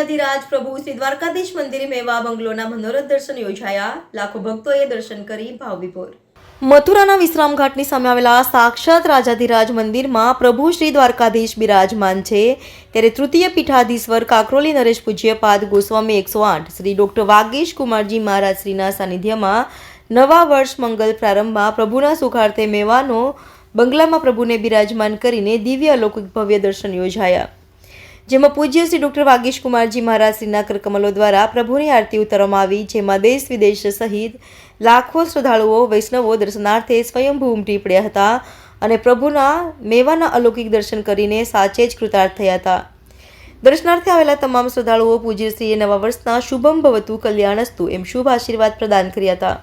રાજાધિરાજ પ્રભુ શ્રી દ્વારકાધીશ મંદિર મેવા બંગલોના મનોરથ દર્શન યોજાયા. લાખો ભક્તોએ દર્શન કરી ભાવ વિભોર મથુરાના વિશ્રામ ઘાટની સામે આવેલા સાક્ષાત રાજાધિરાજ મંદિરમાં પ્રભુ શ્રી દ્વારકાધીશ બિરાજમાન છે. ત્યારે તૃતીય પીઠાધીશ્વર કાકરોલી નરેશ પૂજ્યપાદ ગોસ્વામી એકસો આઠ શ્રી ડોક્ટર વાગીશ કુમારજી મહારાજ શ્રીના સાનિધ્યમાં નવા વર્ષ મંગલ પ્રારંભમાં પ્રભુના સુખાર્થે મેવાનો બંગલામાં પ્રભુને બિરાજમાન કરીને દિવ્ય અલૌકિક ભવ્ય દર્શન યોજાયા. જેમાં પૂજ્ય શ્રી ડૉક્ટર વાગીશ કુમારજી મહારાજ શ્રીનાકર કમલો દ્વારા પ્રભુની આરતી ઉતારવામાં આવી, જેમાં દેશ વિદેશ સહિત લાખો શ્રદ્ધાળુઓ, વૈષ્ણવો, દર્શનાર્થે સ્વયંભૂ ઉમટી પડ્યા હતા અને પ્રભુના મેવાના અલૌકિક દર્શન કરીને સાચે જ કૃતાર્થ થયા હતા. દર્શનાર્થે આવેલા તમામ શ્રદ્ધાળુઓ, પૂજ્યશ્રીએ નવા વર્ષના શુભમ ભવતુ કલ્યાણસ્તુ એમ શુભ આશીર્વાદ પ્રદાન કર્યા હતા.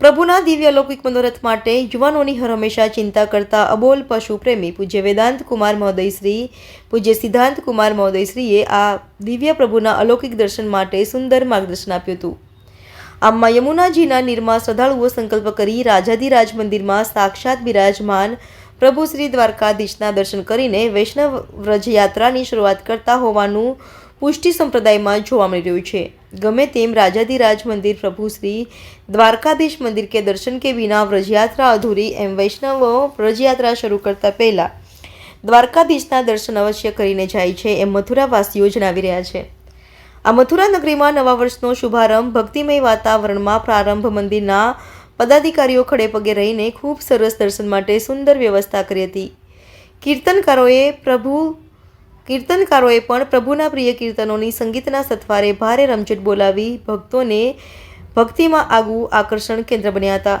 પ્રભુના દિવ્ય અલૌકિક મનોરથ માટે યુવાનોની હંમેશા ચિંતા કરતા અબોલ પશુ પ્રેમી પૂજ્ય વેદાંત કુમાર મહોદય શ્રી પૂજ્ય સિદ્ધાંત કુમાર મહોદય શ્રીએ આ દિવ્ય પ્રભુના અલૌકિક દર્શન માટે સુંદર માર્ગદર્શન આપ્યું હતું. આમમાં યમુનાજીના નીરમાં શ્રદ્ધાળુઓ સંકલ્પ કરી રાજાધિરાજ મંદિરમાં સાક્ષાત બિરાજમાન પ્રભુ શ્રી દ્વારકાધીશના દર્શન કરીને વૈષ્ણવ વ્રજયાત્રાની શરૂઆત કરતા હોવાનું પુષ્ટિ સંપ્રદાયમાં જોવા મળી રહ્યું છે. ગમે તેમ રાજાધિરાજ મંદિર પ્રભુ શ્રી દ્વારકાધીશ મંદિર કે દર્શન કે વિના વ્રજયાત્રા અધૂરી એમ વૈષ્ણવો વ્રજયાત્રા શરૂ કરતા પહેલાં દ્વારકાધીશના દર્શન અવશ્ય કરીને જાય છે એમ મથુરાવાસીઓ જણાવી રહ્યા છે. આ મથુરા નગરીમાં નવા વર્ષનો શુભારંભ ભક્તિમય વાતાવરણમાં પ્રારંભ મંદિરના પદાધિકારીઓ ખડે પગે રહીને ખૂબ સરસ દર્શન માટે સુંદર વ્યવસ્થા કરી હતી. કીર્તનકારોએ પ્રભુ કીર્તનકારોએ પણ પ્રભુના પ્રિય કીર્તનોની સંગીતના સથવારે ભારે રમઝટ બોલાવી ભક્તોને ભક્તિમાં આગવું આકર્ષણ કેન્દ્ર બન્યા હતા.